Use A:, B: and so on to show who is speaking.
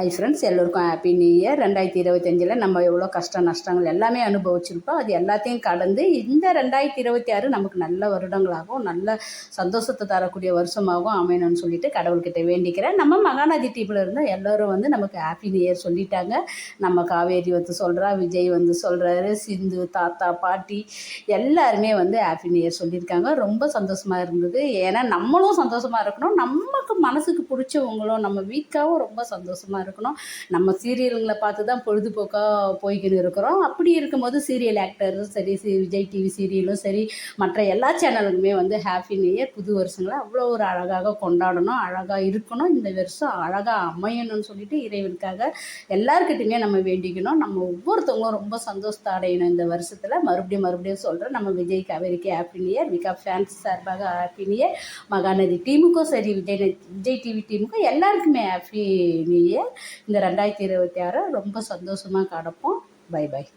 A: ஐ friends எல்லோருக்கும் happy new year ரெண்டாயிரத்தி இருபத்தஞ்சில் நம்ம எவ்வளோ கஷ்ட நஷ்டங்கள் எல்லாமே அனுபவிச்சிருப்போம் அது எல்லாத்தையும் கடந்து இந்த ரெண்டாயிரத்தி இருபத்தி ஆறு நமக்கு நல்ல வருடங்களாகவும் நல்ல சந்தோஷத்தை தரக்கூடிய வருஷமாகவும் அமையணும்னு சொல்லிட்டு கடவுள்கிட்ட வேண்டிக்கிறேன். நம்ம மகாநதி டீப்பில் இருந்தால் எல்லோரும் வந்து நமக்கு ஹாப்பி நியூ இயர் சொல்லிட்டாங்க. நம்ம காவேரி வந்து சொல்கிறா விஜய் வந்து சொல்கிறாரு சிந்து தாத்தா பாட்டி எல்லாருமே வந்து ஹாப்பி நியூ இயர் சொல்லியிருக்காங்க. ரொம்ப சந்தோஷமாக இருந்தது. ஏன்னா நம்மளும் சந்தோஷமாக இருக்கணும். நமக்கு மனசுக்கு பிடிச்சவங்களும் நம்ம வீக்காகவும் ரொம்ப சந்தோஷமாக இருக்கணும். நம்ம சீரியலுங்களை பார்த்து தான் பொழுதுபோக்காக போய்க்கின்னு இருக்கிறோம். அப்படி இருக்கும்போது சீரியல் ஆக்டரும் சரி சி விஜய் டிவி சீரியலும் சரி மற்ற எல்லா சேனலுக்குமே வந்து ஹாப்பி நியூ இயர் புது வருஷங்களை அவ்வளோ ஒரு அழகாக கொண்டாடணும் அழகாக இருக்கணும் இந்த வருஷம் அழகாக அமையணும்னு சொல்லிட்டு இறைவனுக்காக எல்லாருக்கிட்டையுமே நம்ம வேண்டிக்கணும். நம்ம ஒவ்வொருத்தவங்களும் ரொம்ப சந்தோஷத்தை அடையணும் இந்த வருஷத்தில். மறுபடியும் மறுபடியும் சொல்கிறேன் நம்ம விஜய் காவேரிக்கு ஹாப்பி நியூ இயர் விகா ஃபேன்ஸ் சார்பாக ஹாப்பி நியூ இயர் மகாநதி டீமுக்கும் சரி விஜய் விஜய் டிவி டீமுக்கும் எல்லாருக்குமே ஹாப்பி நியூ இயர் இந்த ரெண்டாயிரத்தி இருபத்தி ஆறு ரொம்ப சந்தோஷமாக கடப்போம். By by.